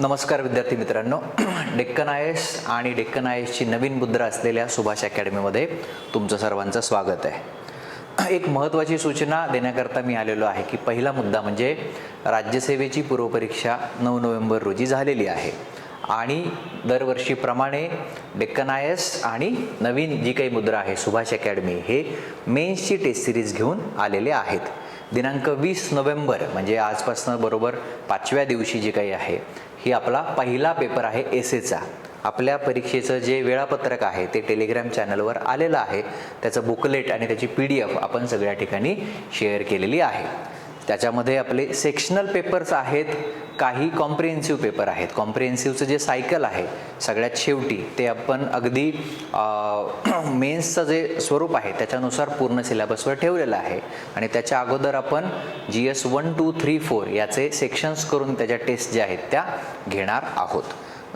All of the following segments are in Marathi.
नमस्कार विद्यार्थी मित्रांनो. डेक्कन आय एस आणि डेक्कन आय एसची नवीन मुद्रा असलेल्या सुभाष अकॅडमीमध्ये तुमचं सर्वांचं स्वागत आहे. एक महत्त्वाची सूचना देण्याकरता मी आलेलो आहे की पहिला मुद्दा म्हणजे राज्यसेवेची पूर्वपरीक्षा नऊ नोव्हेंबर रोजी झालेली आहे. आणि दरवर्षीप्रमाणे डेक्कन आय एस आणि नवीन जी काही मुद्रा आहे सुभाष अकॅडमी हे मेन्सची टेस्ट सिरीज घेऊन आलेले आहेत. दिनांक वीस नोव्हेंबर म्हणजे आजपासून बरोबर पाचव्या दिवशी जे काही आहे की आपला पहिला पेपर आहे एस एचा आपल्या परीक्षेचं जे वेळापत्रक आहे ते टेलिग्राम चॅनलवर आलेलं आहे. त्याचं बुकलेट आणि त्याची पी डी एफ आपण सगळ्या ठिकाणी शेअर केलेली आहे. त्याच्यामध्ये आपले सेक्शनल पेपर्स आहेत काही कॉम्प्रिहेन्सिव्ह पेपर आहेत. कॉम्प्रिहेन्सिव्हचं जे सायकल आहे सगळ्यात शेवटी ते आपण अगदी मेन्सचं जे स्वरूप आहे त्याच्यानुसार पूर्ण सिलेबसवर ठेवलेलं आहे. आणि त्याच्या अगोदर आपण G S one two three four याचे सेक्शन्स करून त्याच्या टेस्ट ज्या आहेत त्या घेणार आहोत.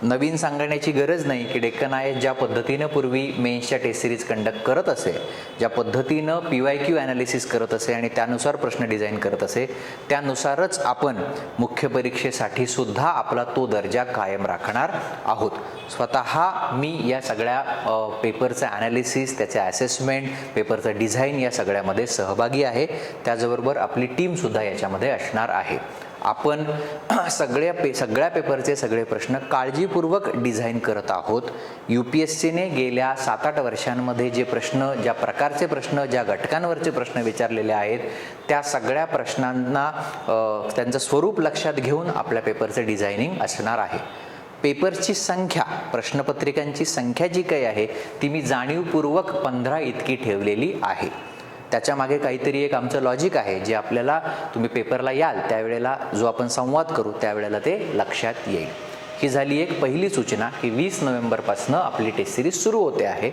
नवीन सांगण्याची गरज नाही की डेक्कन आय एस ज्या पद्धतीनं पूर्वी मेन्सच्या टेस्ट सिरीज कंडक्ट करत असे ज्या पद्धतीनं पी वाय क्यू ॲनालिसिस करत असे आणि त्यानुसार प्रश्न डिझाईन करत असे त्यानुसारच आपण मुख्य परीक्षेसाठी सुद्धा आपला तो दर्जा कायम राखणार आहोत. स्वतः मी या सगळ्या पेपरचं ॲनालिसिस त्याचे ॲसेसमेंट पेपरचं डिझाईन या सगळ्यामध्ये सहभागी आहे. त्याचबरोबर आपली टीमसुद्धा याच्यामध्ये असणार आहे. आपण सगळ्या पे सगळ्या पेपरचे सगळे प्रश्न काळजीपूर्वक डिझाईन करत आहोत. यू पी एस सीने गेल्या सात आठ वर्षांमध्ये जे प्रश्न ज्या प्रकारचे प्रश्न ज्या घटकांवरचे प्रश्न विचारलेले आहेत त्या सगळ्या प्रश्नांना त्यांचं स्वरूप लक्षात घेऊन आपल्या पेपरचं डिझायनिंग असणार आहे. पेपरची संख्या प्रश्नपत्रिकांची संख्या जी काही आहे ती मी जाणीवपूर्वक पंधरा इतकी ठेवलेली आहे. त्याच्यामागे काहीतरी एक आमचं लॉजिक आहे जे आपल्याला तुम्ही पेपरला याल त्यावेळेला जो आपण संवाद करू त्यावेळेला ते लक्षात येईल. ही झाली एक पहिली सूचना की वीस नोव्हेंबरपासनं आपली टेस्ट सिरीज सुरू होते आहे.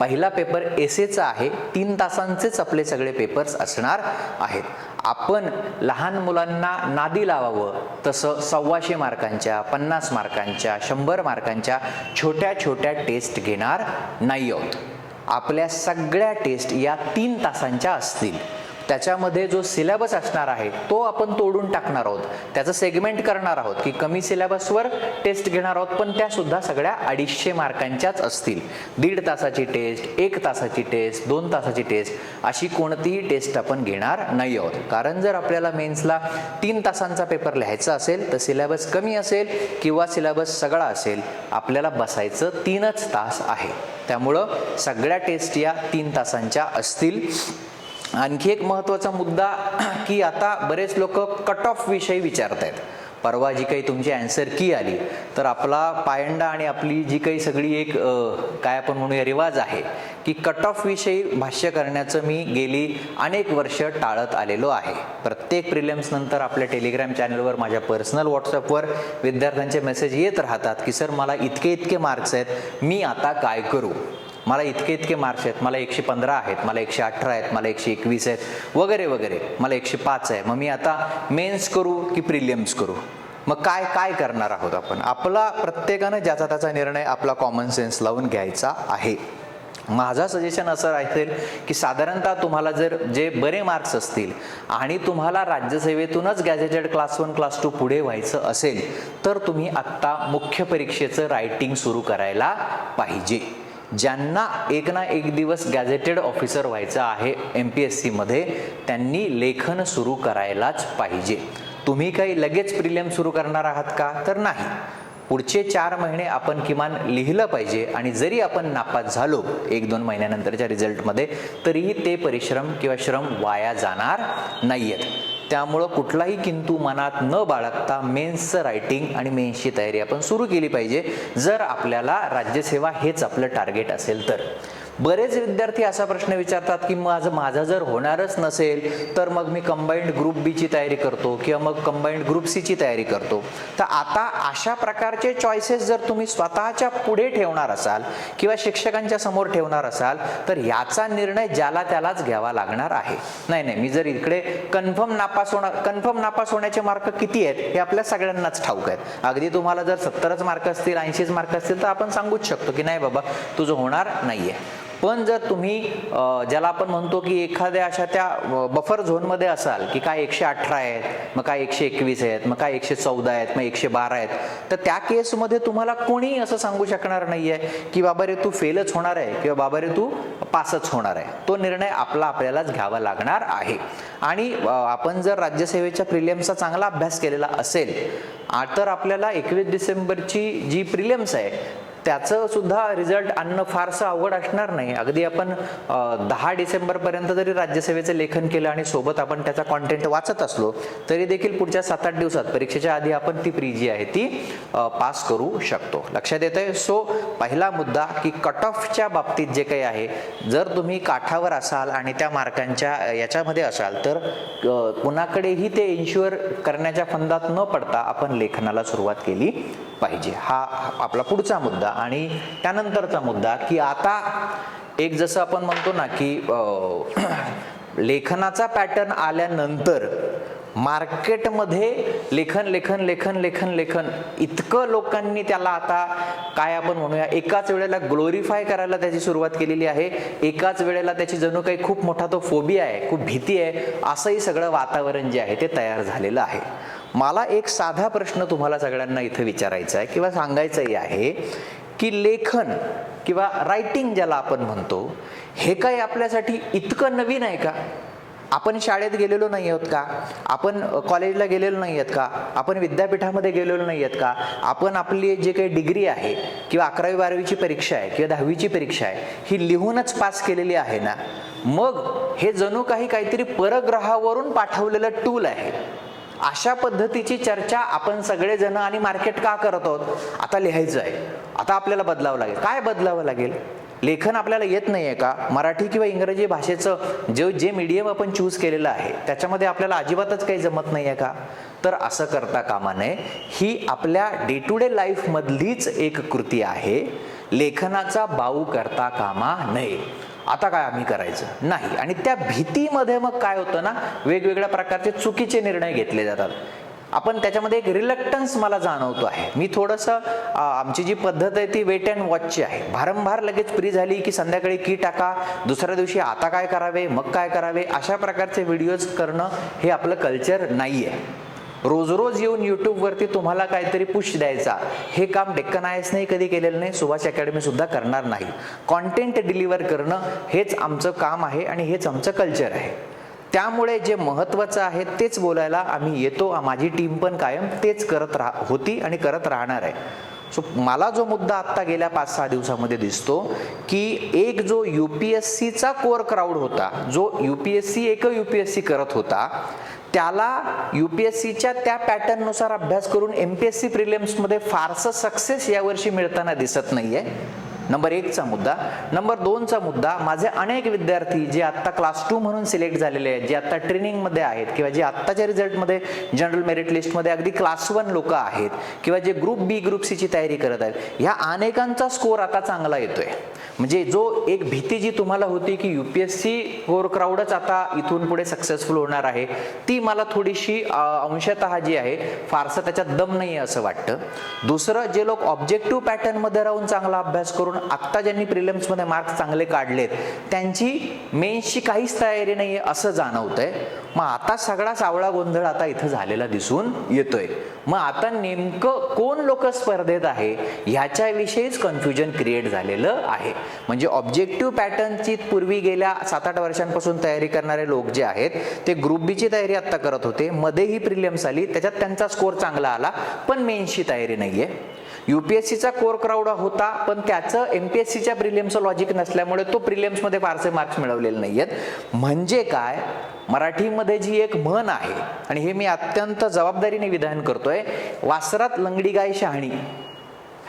पहिला पेपर एसेचा आहे तीन तासांचेच आपले सगळे पेपर्स असणार आहेत. आपण लहान मुलांना नादी लावावं तसं सव्वाशे मार्कांच्या पन्नास मार्कांच्या शंभर मार्कांच्या छोट्या छोट्या टेस्ट घेणार नाही आहोत. आपल्या सगळ्या टेस्ट या तीन तासांच्या असतील. त्याच्यामध्ये जो सिलेबस असणार आहे तो आपण तोडून टाकणार आहोत. त्याचं सेगमेंट करणार आहोत की कमी सिलेबसवर टेस्ट घेणार आहोत पण त्या सुद्धा सगळ्या अडीचशे मार्कांच्याच असतील. दीड तासाची टेस्ट एक तासाची टेस्ट दोन तासाची टेस्ट अशी कोणतीही टेस्ट आपण घेणार नाही आहोत. कारण जर आपल्याला मेन्सला तीन तासांचा पेपर लिहायचा असेल तर सिलेबस कमी असेल किंवा सिलेबस सगळा असेल आपल्याला बसायचं तीनच तास आहे. त्यामुळं सगळ्या टेस्ट या तीन तासांच्या असतील. आणखी एक महत्त्वाचा मुद्दा की आता बरेच लोक कट ऑफ विषयी विचारत आहेत परवा जी काही तुमची अँसर की आली तर आपला पायंडा आणि आपली जी काही सगळी एक काय आपण म्हणूया रिवाज आहे की कट ऑफ विषयी भाष्य करण्याचं मी गेली अनेक वर्ष टाळत आलेलो आहे. प्रत्येक प्रिलियम्स नंतर आपल्या टेलिग्राम चॅनलवर माझ्या पर्सनल व्हॉट्सअपवर विद्यार्थ्यांचे मेसेज येत राहतात की सर मला इतके इतके मार्क्स आहेत मी आता काय करू? मला इतके इतके मार्क्स आहेत मला एकशे पंधरा आहेत मला एकशे अठरा आहेत मला एकशे एकवीस आहेत वगैरे वगैरे मला एकशे पाच आहे. मग मी आता मेन्स करू की प्रिलियम्स करू? मग काय काय करणार आहोत आपण? आपला प्रत्येकानं ज्याचा त्याचा निर्णय आपला कॉमन सेन्स लावून घ्यायचा आहे. माझा सजेशन असं राहील की साधारणतः तुम्हाला जर जे बरे मार्क्स असतील आणि तुम्हाला राज्यसेवेतूनच gazetted class one class two पुढे व्हायचं असेल तर तुम्ही आत्ता मुख्य परीक्षेचं रायटिंग सुरू करायला पाहिजे. ज्यांना एक ना एक दिवस गॅझेटेड ऑफिसर व्हायचं आहे एम पी एस सीमध्ये त्यांनी लेखन सुरू करायलाच पाहिजे. तुम्ही काही लगेच प्रिलियम सुरू करणार आहात का? तर नाही. पुढचे चार महिने आपण किमान लिहिलं पाहिजे आणि जरी आपण नापास झालो एक दोन महिन्यानंतरच्या रिझल्टमध्ये तरीही ते परिश्रम किंवा श्रम वाया जाणार नाही आहेत त्यामुळं कुठलाही किंतू मनात न बाळगता मेन्सचं रायटिंग आणि मेन्सची तयारी आपण सुरू केली पाहिजे. जर आपल्याला राज्यसेवा हेच आपलं टार्गेट असेल तर. बरेच विद्यार्थी असा प्रश्न विचारतात की माझं माझं जर होणारच नसेल तर मग मी कंबाईंड ग्रुप बीची तयारी करतो किंवा मग कंबाईंड ग्रुप सीची तयारी करतो. तर आता अशा प्रकारचे चॉईसेस जर तुम्ही स्वतःच्या पुढे ठेवणार असाल किंवा शिक्षकांच्या समोर ठेवणार असाल तर याचा निर्णय ज्याला त्यालाच घ्यावा लागणार आहे. नाही नाही मी जर इकडे कन्फर्म नापास होणार कन्फर्म नापास होण्याचे मार्क किती आहेत हे आपल्या सगळ्यांनाच ठाऊक आहेत. अगदी तुम्हाला जर सत्तरच मार्क असतील ऐंशीच मार्क असतील तर आपण सांगूच शकतो की नाही बाबा तुझं होणार नाहीये. पण जर तुम्ही ज्याला आपण म्हणतो की एखाद्या अशा त्या बफर झोनमध्ये असाल की काय एकशे अठरा आहेत मग काय एकशे एकवीस आहेत मग काय एकशे चौदा आहेत मग एकशे बारा आहेत तर त्या केसमध्ये तुम्हाला कोणी असं सांगू शकणार नाही आहे की बाबा रे तू फेलच होणार आहे किंवा बाबा रे तू पासच होणार आहे. तो निर्णय आपला आपल्यालाच घ्यावा लागणार आहे. आणि आपण जर राज्यसेवेच्या प्रिलियम्सचा चांगला अभ्यास केलेला असेल तर आपल्याला एकवीस डिसेंबरची जी प्रिलियम्स आहे त्याचं सुद्धा रिझल्ट आणणं फारसं अवघड असणार नाही. अगदी आपण दहा डिसेंबरपर्यंत जरी राज्यसेवेचं लेखन केलं आणि सोबत आपण त्याचा कॉन्टेंट वाचत असलो तरी देखील पुढच्या सात आठ दिवसात परीक्षेच्या आधी आपण ती प्री जी आहे ती पास करू शकतो. लक्षात येत आहे सो पहिला मुद्दा की कट ऑफच्या बाबतीत जे काही आहे जर तुम्ही काठावर असाल आणि त्या मार्कांच्या याच्यामध्ये असाल तर कुणाकडेही ते इन्शुअर करण्याच्या फंदात न पडता आपण लेखनाला सुरुवात केली पाहिजे. हा आपला पुढचा मुद्दा. आणि त्यानंतरचा मुद्दा की आता एक जसं आपण म्हणतो ना की लेखनाचा पॅटर्न आल्यानंतर मार्केटमध्ये लेखन लेखन लेखन लेखन लेखन इतकं लोकांनी त्याला आता काय आपण म्हणूया एकाच वेळेला ग्लोरीफाय करायला त्याची सुरुवात केलेली आहे. एकाच वेळेला त्याची जणू काही खूप मोठा तो फोबिया आहे खूप भीती आहे असंही सगळं वातावरण जे आहे ते तयार झालेलं आहे. मला एक साधा प्रश्न तुम्हाला सगळ्यांना इथं विचारायचा आहे किंवा सांगायचंही आहे की लेखन किंवा रायटिंग ज्याला आपण म्हणतो हे काही आपल्यासाठी इतकं नवीन आहे का? आपण शाळेत गेलेलो नाही आहोत का? आपण कॉलेजला गेलेलो नाही आहेत का? आपण विद्यापीठामध्ये गेलेलो नाही आहेत का? आपण आपली जे काही डिग्री आहे किंवा अकरावी बारावीची परीक्षा आहे किंवा दहावीची परीक्षा आहे ही लिहूनच पास केलेली आहे ना? मग हे जणू काही काहीतरी परग्रहावरून पाठवलेलं टूल आहे. अशा पद्धतीची चर्चा आपण सगळेजण आणि मार्केट का करत आहोत? आता लिहायचं आहे. आता आपल्याला बदलावं लागेल. काय बदलावं लागेल? लेखन आपल्याला येत नाही आहे का? मराठी किंवा इंग्रजी भाषेचं जे जे मीडियम आपण चूज केलेलं आहे त्याच्यामध्ये आपल्याला अजिबातच काही जमत नाही आहे का? तर असं करता कामा नये. ही आपल्या डे टू डे लाईफमधलीच एक कृती आहे. लेखनाचा बाऊ करता कामा नये. आता काय आम्ही करायचं? नाही. आणि त्या भीतीमध्ये मग काय होतं ना वेगवेगळ्या प्रकारचे चुकीचे निर्णय घेतले जातात. आपण त्याच्यामध्ये एक रिलक्टन्स मला जाणवतो आहे. मी थोडंसं आमची जी पद्धत आहे ती वेट अँड वॉचची आहे. भारंभार लगेच फ्री झाली की संध्याकाळी की टाका दुसऱ्या दिवशी आता काय करावे मग काय करावे अशा प्रकारचे व्हिडिओज करणं हे आपलं कल्चर नाही आहे रोज रोज येऊन यूट्यूबवरती तुम्हाला काहीतरी पुश द्यायचा. हे काम डेक्कन आय कधी केलेलं नाही सुभाष अकॅडमी सुद्धा करणार नाही. कॉन्टेंट डिलिव्हर करणं हेच आमचं काम आहे आणि हेच आमचं कल्चर आहे. त्यामुळे जे महत्त्वाचं आहे तेच बोलायला आम्ही येतो माझी टीम पण कायम तेच करत राह होती आणि करत राहणार आहे. सो मला जो मुद्दा आत्ता गेल्या पाच सहा दिवसामध्ये दिसतो की एक जो यू पी एस सीचा कोर क्राऊड होता जो यू पी एस सी एक यू पी एस सी करत होता त्याला यू पी एस सीच्या त्या पॅटर्ननुसार अभ्यास करून एम पी एस सी प्रिलियम्समध्ये फारसं सक्सेस यावर्षी मिळताना दिसत नाही आहे नंबर एकचा मुद्दा. नंबर दोनचा मुद्दा माझे अनेक विद्यार्थी जे आत्ता क्लास टू म्हणून सिलेक्ट झालेले आहेत जे आत्ता ट्रेनिंगमध्ये आहेत किंवा जे आत्ताच्या रिझल्टमध्ये जनरल मेरिट लिस्टमध्ये अगदी क्लास वन लोक आहेत किंवा जे ग्रुप बी ग्रुप सीची तयारी करत आहेत ह्या अनेकांचा स्कोर आता चांगला येतोय. म्हणजे जो एक भीती जी तुम्हाला होती की U P S C four क्राऊडच आता इथून पुढे सक्सेसफुल होणार आहे ती मला थोडीशी अंशत अंशतः जी आहे फारसं त्याच्यात दम नाही आहे असं वाटतं. दुसरं जे लोक ऑब्जेक्टिव्ह पॅटर्नमध्ये राहून चांगला अभ्यास करून आत्ता ज्यांनी प्रिलिम्समध्ये मार्क्स चांगले काढलेत त्यांची मेन्सची काहीच तयारी नाही आहे असं जाणवतंय. मग आता सगळा सावळा गोंधळ आता इथं झालेला दिसून येतोय. मग आता नेमकं कोण लोक स्पर्धेत आहे ह्याच्याविषयीच कन्फ्युजन क्रिएट झालेलं आहे. म्हणजे ऑब्जेक्टिव्ह पॅटर्नची पूर्वी गेल्या सात आठ वर्षांपासून तयारी करणारे लोक जे आहेत ते ग्रुप बीची तयारी आत्ता करत होते. मध्ये ही प्रिलियम्स आली. त्याच्यात त्यांचा स्कोर चांगला आला पण मेन्सची तयारी नाहीये. युपीएससीचा कोर क्राऊड होता पण त्याचं एमपीएससीच्या प्रिलियम्सचं लॉजिक नसल्यामुळे तो प्रिलियम्समध्ये फारसे मार्क्स मिळवलेले नाही आहेत म्हणजे काय? मराठीमध्ये जी एक म्हण आहे आणि हे मी अत्यंत जबाबदारीने विधान करतोय वासरात लंगडी गाय शहाणी.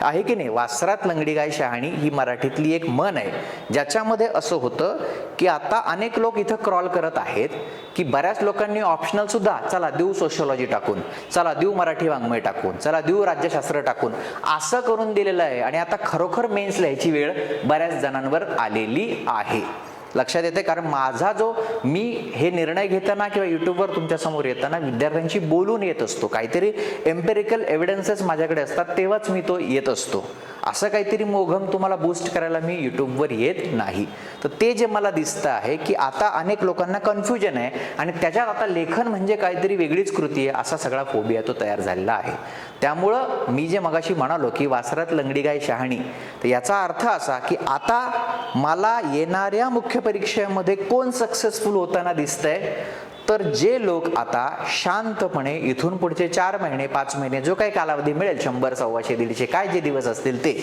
आहे की नाही? वासरात लंगडी गाय शहाणी ही मराठीतली एक मन आहे. ज्याच्यामध्ये असं होतं की आता अनेक लोक इथं क्रॉल करत आहेत की बऱ्याच लोकांनी ऑप्शनल सुद्धा चला देऊ सोशोलॉजी टाकून चला देऊ मराठी वाङ्मय टाकून चला देऊ राज्यशास्त्र टाकून असं करून दिलेलं आहे. आणि आता खरोखर मेन्स लिहायची वेळ बऱ्याच जणांवर आलेली आहे. लक्षात येते कारण माझा जो मी हे निर्णय घेताना किंवा युट्यूबवर तुमच्यासमोर येताना विद्यार्थ्यांशी बोलून येत असतो. काहीतरी एम्पेरिकल एव्हिडन्सेस माझ्याकडे असतात तेव्हाच मी तो येत असतो. असं काहीतरी मोघम तुम्हाला बूस्ट करायला मी यूट्यूबवर येत नाही. तर ते जे मला दिसतं आहे की आता अनेक लोकांना कन्फ्युजन आहे आणि त्याच्यात आता लेखन म्हणजे काहीतरी वेगळीच कृती आहे असा सगळा फोबिया तो तयार झालेला आहे. त्यामुळं मी जे मगाशी म्हणालो की वासरात लंगडी गाय शहाणी तर याचा अर्थ असा की आता मला येणाऱ्या मुख्य परीक्षेमध्ये कोण सक्सेसफुल होताना दिसतंय? तर जे लोक आता शांतपणे इथून पुढचे चार महिने पाच महिने जो काही कालावधी मिळेल शंभर सव्वाशे दीडशे काय जे दिवस असतील ते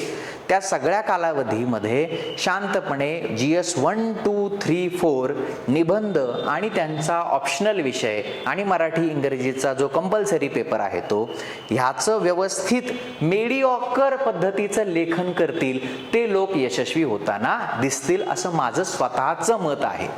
त्या सगळ्या कालावधीमध्ये शांतपणे G S one two three four निबंध आणि त्यांचा ऑप्शनल विषय आणि मराठी इंग्रजीचा जो कंपल्सरी पेपर आहे तो ह्याचं व्यवस्थित मेडिओकर पद्धतीचं लेखन करतील ते लोक यशस्वी होताना दिसतील असं माझं स्वतःचं मत आहे.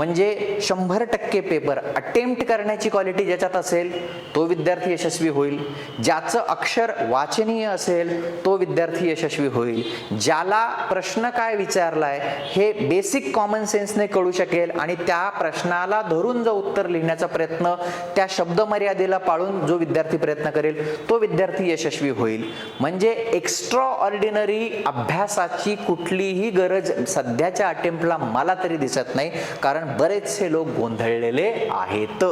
म्हणजे शंभर टक्के पेपर अटेम्प्ट करण्याची क्वालिटी ज्याच्यात असेल तो विद्यार्थी यशस्वी होईल. ज्याचं अक्षर वाचनीय असेल तो विद्यार्थी यशस्वी होईल. ज्याला प्रश्न काय विचारलाय हे बेसिक कॉमन सेन्सने कळू शकेल आणि त्या प्रश्नाला धरून जो उत्तर लिहिण्याचा प्रयत्न त्या शब्दमर्यादेला पाळून जो विद्यार्थी प्रयत्न करेल तो विद्यार्थी यशस्वी होईल. म्हणजे एक्स्ट्रा ऑर्डिनरी अभ्यासाची कुठलीही गरज सध्याच्या अटेम्प्टला मला तरी दिसत नाही. कारण बरेचसे लोक गोंधळलेले आहेत.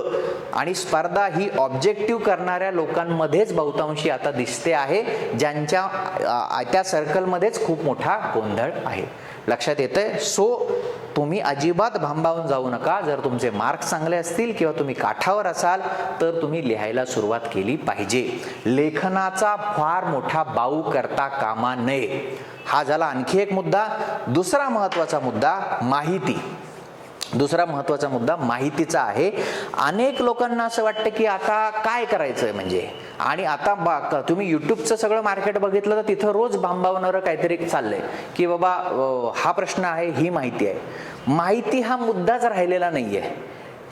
आणि स्पर्धा ही ऑब्जेक्टिव्ह करणाऱ्या लोकांमध्येच बहुतांशी आता दिसते आहे ज्यांच्या त्या सर्कलमध्येच खूप मोठा गोंधळ आहे. लक्षात येतंय? सो तुम्ही अजिबात भांबावून जाऊ नका. जर तुमचे मार्क्स चांगले असतील किंवा तुम्ही काठावर असाल तर तुम्ही लिहायला सुरुवात केली पाहिजे. लेखनाचा फार मोठा बाऊ करता कामा नये. हा झाला आणखी एक मुद्दा. दुसरा महत्त्वाचा मुद्दा माहिती. दुसरा महत्त्वाचा मुद्दा माहितीचा आहे. अनेक लोकांना असं वाटतं की आता काय करायचंय म्हणजे? आणि आता बा तुम्ही युट्यूबचं सगळं मार्केट बघितलं तर तिथं रोज भांबावणारं काहीतरी चाललंय. की बाबा हा प्रश्न आहे ही माहिती आहे. माहिती हा मुद्दाच राहिलेला नाही आहे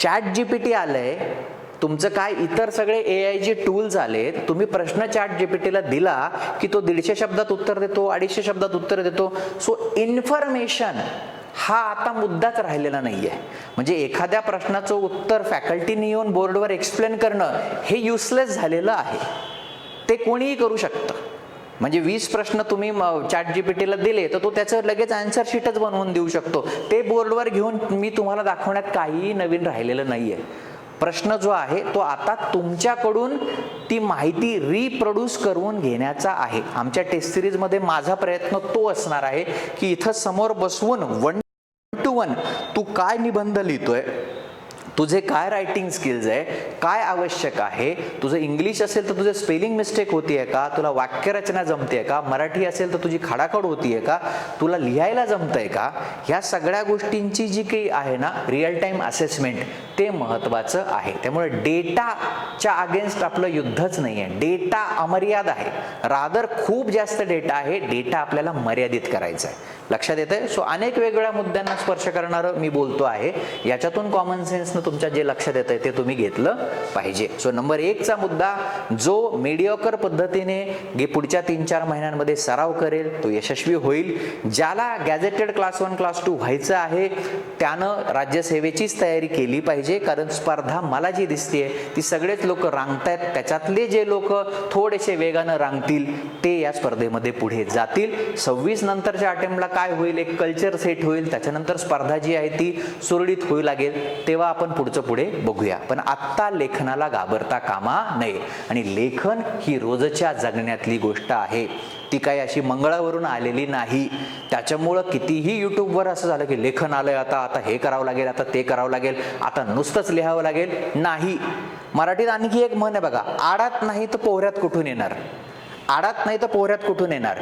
चॅट जी पी टी आलंय. तुमचं काय इतर सगळे ए आय जे टूल्स आलेत. तुम्ही प्रश्न चॅट जीपीटीला दिला की तो दीडशे शब्दात उत्तर देतो अडीचशे शब्दात उत्तर देतो. सो इन्फॉर्मेशन हा आता मुद्दाच राहिलेला नाही आहे म्हणजे एखाद्या प्रश्नाचं उत्तर फॅकल्टीने येऊन बोर्डवर एक्सप्लेन करणं हे युसलेस झालेलं आहे. ते कोणीही करू शकतं. म्हणजे वीस प्रश्न तुम्ही चॅट जीपीटीला दिले तर तो त्याचं लगेच आन्सर शीटच बनवून देऊ शकतो. ते बोर्डवर घेऊन मी तुम्हाला दाखवण्यात काहीही नवीन राहिलेलं नाही आहे प्रश्न जो आहे तो आता तुमच्याकडून ती माहिती रिप्रोड्यूस करून घेण्याचा आहे. आमच्या टेस्ट सिरीजमध्ये माझा प्रयत्न तो असणार आहे की इथं समोर बसवून वन वन तू काय निबंध लिहितोय? तुझे काय रायटिंग स्किल्स आहे? काय आवश्यक आहे? तुझं इंग्लिश असेल तर तुझे स्पेलिंग मिस्टेक होतीये का? तुला वाक्यरचना जमते का? मराठी असेल तर तुझी खाडाखड होतीये का? तुला लिहायला जमतंय का? ह्या सगळ्या गोष्टींची जी काही आहे ना रिअल टाईम असेसमेंट ते महत्त्वाचं आहे. त्यामुळे डेटाच्या अगेन्स्ट आपलं युद्धच नाही आहे डेटा अमर्याद आहे. रादर खूप जास्त डेटा आहे. डेटा आपल्याला मर्यादित करायचा आहे लक्षात येतंय? सो अनेक वेगवेगळ्या मुद्द्यांना स्पर्श करणारं मी बोलतो आहे. याच्यातून कॉमन सेन्सनं तुमच्या जे लक्षात येतं ते तुम्ही घेतलं पाहिजे. सो नंबर एकचा मुद्दा जो मीडियोकर पद्धतीने गे पुढच्या तीन चार महिन्यांमध्ये सराव करेल तो यशस्वी होईल. ज्याला gazetted class one class two व्हायचं आहे त्यानं राज्यसेवेचीच तयारी केली पाहिजे कारण स्पर्धा मला जी दिसते ती सगळेच लोक रांगतायत त्याच्यातले जे लोक थोडेसे वेगानं रांगतील ते या स्पर्धेमध्ये पुढे जातील. सव्वीस नंतरच्या अटेम्प्टला काय होईल एक कल्चर सेट होईल त्याच्यानंतर स्पर्धा जी आहे ती सुरळीत होऊ लागेल. तेव्हा आपण पुढचं पुढे बघूया. पण आत्ता लेखनाला घाबरता कामा नये. आणि लेखन ही रोजच्या जगण्यातली गोष्ट आहे. ती काही अशी मंगळावरून आलेली नाही. त्याच्यामुळं कितीही यूट्यूबवर असं झालं की लेखन आलंय आता आता हे करावं लागेल आता ते करावं लागेल आता नुसतंच लिहावं लागेल. नाही. मराठीत आणखी एक म्हण आहे बघा आडात नाही तर पोहऱ्यात कुठून येणार? आडात नाही तर पोहऱ्यात कुठून येणार?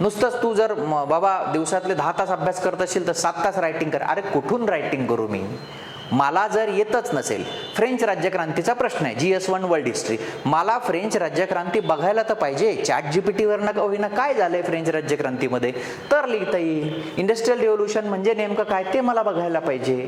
नुसतंच तू जर बाबा दिवसातले दहा तास अभ्यास करत असेल तर सात तास रायटिंग कर. अरे कुठून रायटिंग करू मी? मला जर येतच नसेल फ्रेंच राज्यक्रांतीचा प्रश्न आहे G S one world history मला फ्रेंच राज्यक्रांती बघायला तर पाहिजे. चॅट जीपीटीवरनं का होईना काय झालंय फ्रेंच राज्यक्रांतीमध्ये? तर लिहिता येईल. इंडस्ट्रियल रिव्होल्युशन म्हणजे नेमकं काय ते मला बघायला पाहिजे.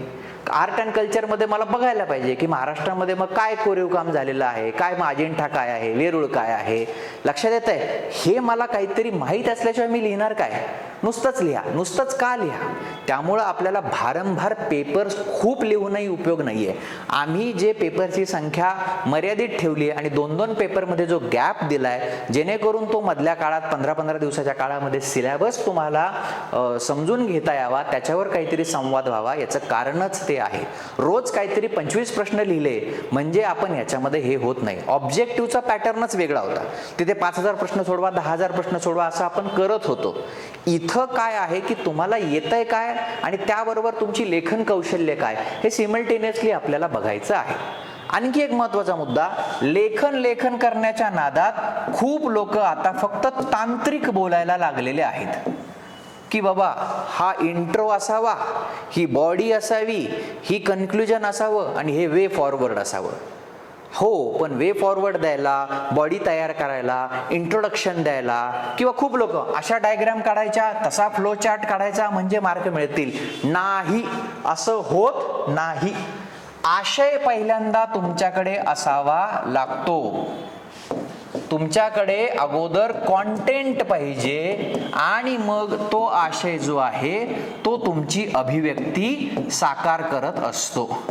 आर्ट अँड कल्चरमध्ये मला बघायला पाहिजे की महाराष्ट्रामध्ये मग काय कोरीव काम झालेलं आहे? काय मग अजिंठा काय आहे? वेरूळ काय आहे? लक्षात येत आहे हे मला काहीतरी माहीत असल्याशिवाय मी लिहिणार काय? नुसतंच लिहा. नुसतंच का लिहा? त्यामुळं आपल्याला भारंभार पेपर्स खूप लिहूनही उपयोग नाही आहे आम्ही जे पेपरची संख्या मर्यादित ठेवली आहे आणि दोन दोन पेपरमध्ये जो गॅप दिला आहे जेणेकरून तो मधल्या काळात पंधरा पंधरा दिवसाच्या काळामध्ये सिलेबस तुम्हाला समजून घेता यावा त्याच्यावर काहीतरी संवाद व्हावा याचं कारणच ते आहे. रोज काहीतरी पंचवीस प्रश्न लिहिले म्हणजे आपण याच्यामध्ये हे होत नाही. ऑब्जेक्टिव्हचा पॅटर्नच वेगळा होता. तिथे पाच हजार प्रश्न सोडवा दहा हजार प्रश्न सोडवा असं आपण करत होतो. इथं काय आहे की तुम्हाला येतंय काय आणि त्याबरोबर तुमची लेखन कौशल्य काय? हे सिमल्टेनियसली आपल्याला बघायचं आहे. आणखी एक महत्त्वाचा मुद्दा लेखन लेखन करण्याच्या नादात खूप लोक आता फक्त तांत्रिक बोलायला लागलेले आहेत. की बाबा हा इंट्रो असावा ही बॉडी असावी ही कन्क्लुजन असावं आणि हे वे फॉरवर्ड असावं. हो पण वे फॉरवर्ड द्यायला बॉडी तयार करायला इंट्रोडक्शन द्यायला किंवा खूप लोक अशा डायग्राम काढायच्या तसा फ्लो चार्ट काढायचा म्हणजे मार्क मिळतील. नाही असं होत नाही. आशय पहिल्यांदा तुमच्याकडे असावा लागतो. तुमच्याकडे अगोदर कॉन्टेंट पाहिजे आणि मग तो आशय जो आहे तो तुमची अभिव्यक्ती साकार करत असतो.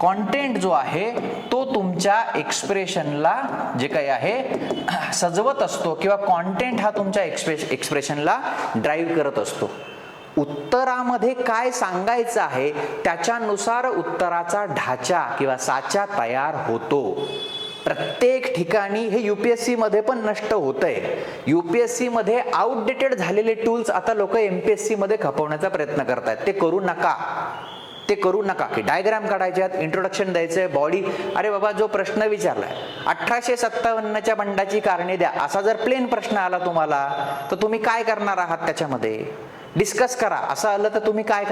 कॉन्टेंट जो आहे तो तुमच्या एक्सप्रेशनला जे काही आहे सजवत असतो किंवा कॉन्टेंट हा तुमच्या एक्सप्रेश एक्सप्रेशनला ड्राईव्ह करत असतो. उत्तरामध्ये काय सांगायचं आहे त्याच्यानुसार उत्तराचा ढाचा किंवा साचा तयार होतो. प्रत्येक ठिकाणी हे यू पी एस सीमध्ये पण नष्ट होतं आहे यू पी एस सीमध्ये आउटडेटेड झालेले टूल्स आता लोक एम पी एस सीमध्ये खपवण्याचा प्रयत्न करत आहेत ते करू नका. ते करू नका. की डायग्राम आहेत इंट्रोडक्शन द्यायचं आहे बॉडी अरे बाबा जो प्रश्न विचारलाय अठराशे सत्तावन्नच्या बंडाची कारणे द्या. असा जर प्लेन प्रश्न आला तुम्हाला तर तुम्ही काय करणार आहात त्याच्यामध्ये? डिस्कस करा. असं आलं तर तुम्ही काय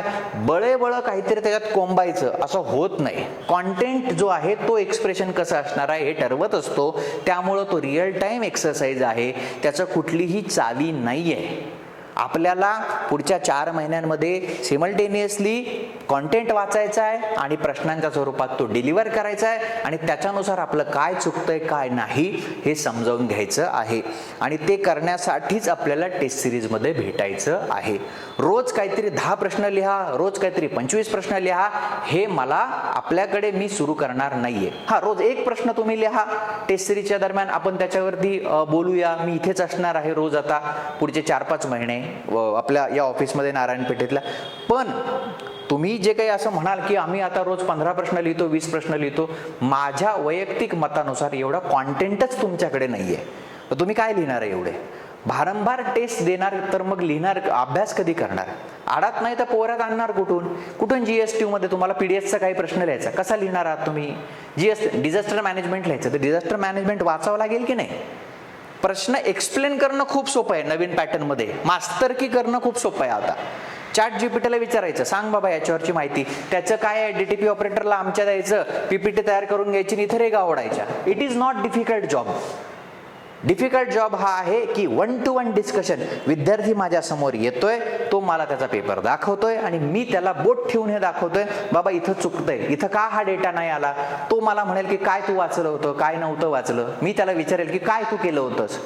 बळे बळ काहीतरी त्याच्यात कोंबायचं. असं होत नाही. कॉन्टेंट जो आहे तो एक्सप्रेशन कसं असणार आहे हे ठरवत असतो. त्यामुळं तो रिअल टाईम एक्सरसाइज आहे. त्याचं कुठलीही चावी नाही आहे आपल्याला पुढच्या चार महिन्यांमध्ये सिमल्टेनियसली कॉन्टेंट वाचायचा आहे आणि प्रश्नांच्या स्वरूपात तो डिलिव्हर करायचा आहे आणि त्याच्यानुसार आपलं काय चुकतंय काय नाही हे समजावून घ्यायचं आहे. आणि ते करण्यासाठीच आपल्याला टेस्ट सिरीजमध्ये भेटायचं आहे. रोज काहीतरी दहा प्रश्न लिहा रोज काहीतरी पंचवीस प्रश्न लिहा हे मला आपल्याकडे मी सुरू करणार नाहीये. हा रोज एक प्रश्न तुम्ही लिहा. टेस्ट सिरीजच्या दरम्यान आपण त्याच्यावरती बोलूया. मी इथेच असणार आहे रोज आता पुढचे चार पाच महिने व आपल्या या ऑफिसमध्ये नारायण पेठेतल्या. पण तुम्ही जे काही असं म्हणाल की आम्ही आता रोज पंधरा प्रश्न लिहितो वीस प्रश्न लिहितो माझ्या वैयक्तिक मतानुसार एवढा कॉन्टेंटच तुमच्याकडे नाही आहे तर तुम्ही काय लिहिणार आहे एवढे? भारंभार टेस्ट देणार तर मग लिहिणार अभ्यास कधी करणार? आडात नाही तर पोहऱ्यात आणणार कुठून? कुठून जी एस टीमध्ये तुम्हाला पी डी एसचा काही प्रश्न लिहायचा? कसा लिहिणार आहात तुम्ही? जी एस डिझास्टर मॅनेजमेंट लिहायचं. तर डिझास्टर मॅनेजमेंट वाचावं लागेल की नाही? प्रश्न एक्सप्लेन करणं खूप सोपं आहे नवीन पॅटर्नमध्ये मास्तरकी मास्तर की करणं खूप सोपं आहे आता. चॅट जीपीटीला विचारायचं. सांग बाबा याच्यावरची माहिती. त्याचं काय आहे? डीटीपी ऑपरेटरला आमच्या द्यायचं. पीपीटी तयार करून घ्यायची आणि इथे रेगा ओढायच्या. It is not difficult job difficult job हा आहे की वन टू वन डिस्कशन विद्यार्थी माझ्यासमोर येतोय तो मला त्याचा पेपर दाखवतोय आणि मी त्याला बोट ठेवून हे दाखवतोय बाबा इथं चुकतंय. इथं का हा डेटा नाही आला? तो मला म्हणेल की काय तू वाचलं होतं? काय नव्हतं वाचलं? मी त्याला विचारेल की काय तू केलं होतंस?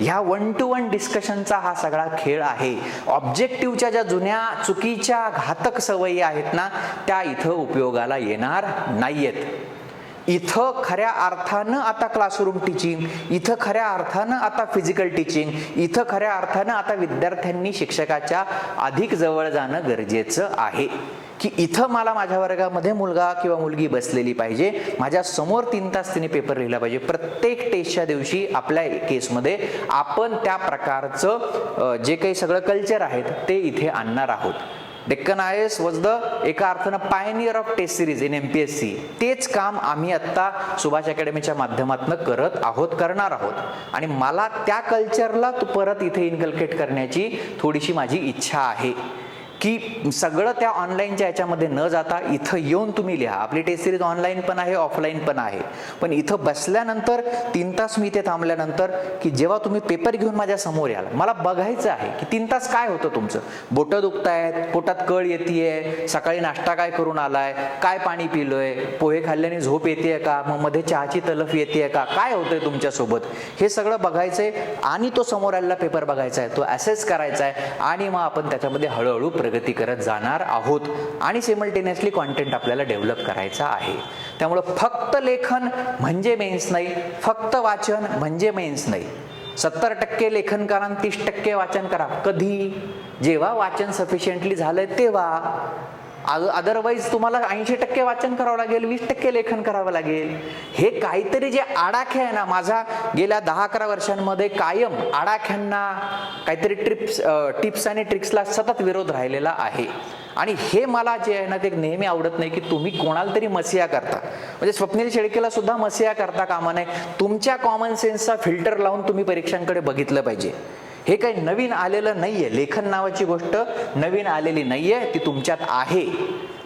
ह्या वन टू वन डिस्कशनचा हा सगळा खेळ आहे. ऑब्जेक्टिव्हच्या ज्या जुन्या चुकीच्या घातक सवयी आहेत ना त्या इथं उपयोगाला येणार नाहीयेत. इथं खऱ्या अर्थानं आता क्लासरूम टीचिंग इथं खऱ्या अर्थानं आता फिजिकल टीचिंग इथं खऱ्या अर्थानं आता विद्यार्थ्यांनी शिक्षकाच्या अधिक जवळ जाणं गरजेचं आहे. की इथं मला माझ्या वर्गामध्ये मुलगा किंवा मुलगी बसलेली पाहिजे. माझ्यासमोर तीन तास तिने पेपर लिहिला पाहिजे. प्रत्येक टेस्टच्या दिवशी आपल्या केसमध्ये आपण त्या प्रकारचं जे काही सगळं कल्चर आहेत ते इथे आणणार आहोत. Deccan I S was the एका अर्थानं pioneer of test series in M P S C तेच काम आम्ही आत्ता सुभाष अकॅडमीच्या माध्यमातून करत आहोत करणार आहोत. आणि मला त्या कल्चरला परत इथे इन्कल्केट करण्याची थोडीशी माझी इच्छा आहे. की सगळं त्या ऑनलाईनच्या याच्यामध्ये न जाता इथं येऊन तुम्ही लिहा. आपली टेस्ट सिरीज ऑनलाईन पण आहे ऑफलाईन पण आहे. पण इथं बसल्यानंतर तीन तास मी इथे थांबल्यानंतर की जेव्हा तुम्ही पेपर घेऊन माझ्यासमोर याल मला बघायचं आहे की तीन तास काय होतं तुमचं? बोटं दुखतायत पोटात कळ येते सकाळी नाश्ता काय करून आलाय काय पाणी पिलोय पोहे खाल्ल्याने झोप येते का? मग मध्ये चहाची तलफ येते का? काय होतंय तुमच्यासोबत? हे सगळं बघायचंय आणि तो समोर आलेला पेपर बघायचा आहे तो ॲसेस करायचा आहे आणि मग आपण त्याच्यामध्ये हळूहळू प्रगती करत जाणार आहोत आणि सिमल्टेनियसली कॉन्टेंट आपल्याला डेव्हलप करायचा आहे. त्यामुळं फक्त लेखन म्हणजे मेन्स नाही फक्त वाचन म्हणजे मेन्स नाही. सत्तर टक्के लेखन करा आणि तीस टक्के वाचन करा. कधी? जेव्हा वाचन सफिशियंटली झालंय तेव्हा. अदरवाईज तुम्हाला ऐंशी टक्के वाचन करावं लागेल वीस टक्के लेखन करावं लागेल. हे काहीतरी जे आडाखे आहे ना माझा गेल्या दहा अकरा वर्षांमध्ये कायम आडाख्यांना काहीतरी ट्रिप्स टिप्स आणि ट्रिक्सला सतत विरोध राहिलेला आहे. आणि हे मला जे आहे ना ते नेहमी आवडत नाही की तुम्ही कोणाला तरी मसिया करता. म्हणजे स्वप्नील शेळकेला सुद्धा मसिया करता कामा नये. तुमच्या कॉमन सेन्सचा फिल्टर लावून तुम्ही परीक्षांकडे बघितलं पाहिजे. हे काही नवीन आलेलं नाहीये. लेखन नावाची गोष्ट नवीन आलेली नाहीये. ती तुमच्यात आहे.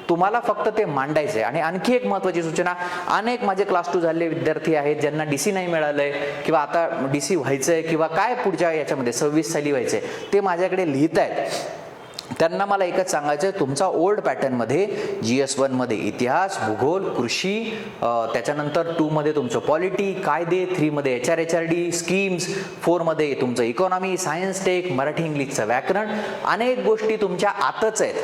तुम्हाला फक्त ते मांडायचं आहे आणि आणखी एक महत्त्वाची सूचना अनेक माझे क्लास टू झालेले विद्यार्थी आहेत ज्यांना डी सी नाही मिळालंय किंवा आता डी सी व्हायचंय किंवा काय पुढच्या याच्यामध्ये सव्वीस साली व्हायचंय ते माझ्याकडे लिहित आहेत त्यांना मला एकच सांगायचं आहे तुमचा ओल्ड पॅटर्नमध्ये जी एस वनमध्ये इतिहास भूगोल कृषी त्याच्यानंतर टूमध्ये तुमचं पॉलिटी कायदे थ्रीमध्ये H R H R D schemes फोरमध्ये तुमचं इकॉनॉमी सायन्स टेक मराठी इंग्लिशचं व्याकरण. अनेक गोष्टी तुमच्या आतच आहेत.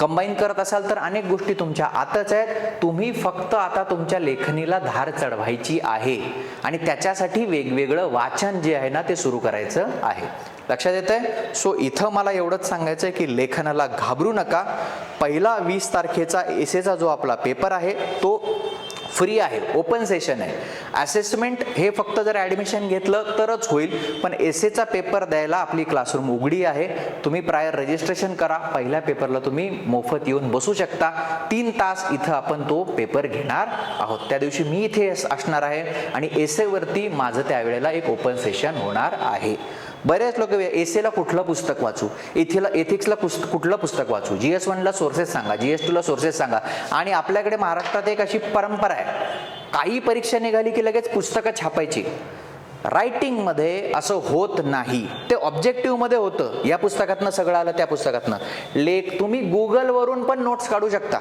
कंबाईन करत असाल तर अनेक गोष्टी तुमच्या आतच आहेत. तुम्ही फक्त आता तुमच्या लेखणीला धार चढवायची आहे. आणि त्याच्यासाठी वेगवेगळं वाचन जे आहे ना ते सुरू करायचं आहे. लक्षात येत आहे सो इथं मला एवढंच सांगायचं आहे की लेखनाला घाबरू नका. पहिला वीस तारखेचा एसेचा जो आपला पेपर आहे तो फ्री आहे ओपन सेशन आहे. असेसमेंट हे फक्त जर ॲडमिशन घेतलं तरच होईल पण एसेचा पेपर द्यायला आपली क्लासरूम उघडी आहे. तुम्ही प्रायर रजिस्ट्रेशन करा. पहिल्या पेपरला तुम्ही मोफत येऊन बसू शकता. तीन तास इथं आपण तो पेपर घेणार आहोत. त्या दिवशी मी इथे अस- असणार आहे आणि एसेवरती माझं त्यावेळेला एक ओपन सेशन होणार आहे. बरेच लोक एसेला कुठलं पुस्तक वाचू? एथीला एथिक्सला पुस्त कुठलं पुस्तक वाचू? जी एस वनला सोर्सेस सांगा. जी एस टूला सोर्सेस सांगा. आणि आपल्याकडे महाराष्ट्रात एक अशी परंपरा आहे. काही परीक्षा निघाली की लगेच पुस्तकं छापायची. रायटिंगमध्ये असं होत नाही. ते ऑब्जेक्टिव्हमध्ये होतं. या पुस्तकातनं सगळं आलं त्या पुस्तकातनं. लेख तुम्ही गुगलवरून पण नोट्स काढू शकता.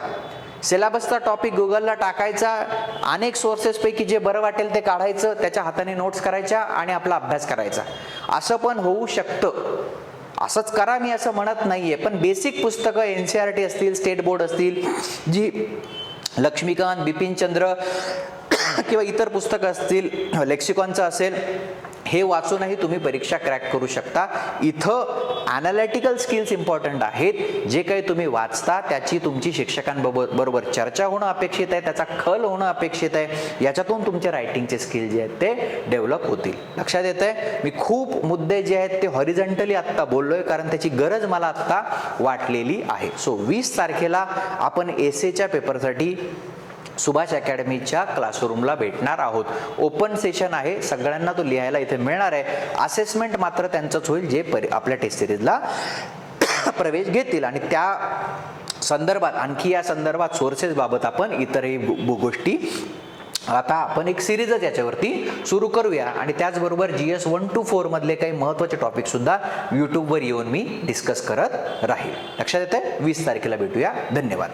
सिलेबसचा टॉपिक गुगलला टाकायचा. अनेक सोर्सेसपैकी जे बरं वाटेल ते काढायचं त्याच्या हाताने नोट्स करायच्या आणि आपला अभ्यास करायचा. असं पण होऊ शकतं. असंच करा मी असं म्हणत नाही आहे पण बेसिक पुस्तकं एन सी आर टी असतील स्टेट बोर्ड असतील जी लक्ष्मीकांत बिपिनचंद्र किंवा इतर पुस्तकं असतील लेक्सिकॉनचं असेल हे वाचूनही तुम्ही परीक्षा क्रॅक करू शकता. इथं ॲनालिटिकल स्किल्स इम्पॉर्टंट आहेत. जे काही तुम्ही वाचता त्याची तुमची शिक्षकांबरोबर बरोबर चर्चा होणं अपेक्षित आहे त्याचा खल होणं अपेक्षित आहे. याच्यातून तुमचे रायटिंगचे स्किल जे आहेत ते डेव्हलप होतील. लक्षात येत आहे मी खूप मुद्दे जे आहेत ते हॉरिझंटली आत्ता बोललोय कारण त्याची गरज मला आत्ता वाटलेली आहे. सो वीस तारखेला आपण एसेच्या पेपरसाठी सुभाष अकॅडमीच्या क्लासरूमला भेटणार आहोत. ओपन सेशन आहे. सगळ्यांना तो लिहायला इथे मिळणार आहे. असेसमेंट मात्र त्यांचंच होईल जे परि आपल्या टेस्ट सिरीजला प्रवेश घेतील. आणि त्या संदर्भात आणखी या संदर्भात सोर्सेसबाबत आपण इतरही गोष्टी आता आपण एक सिरीजच याच्यावरती सुरू करूया. आणि त्याचबरोबर G S one two four मधले काही महत्त्वाचे टॉपिक सुद्धा यूट्यूबवर येऊन मी डिस्कस करत राहील. लक्षात येते वीस तारखेला भेटूया. धन्यवाद.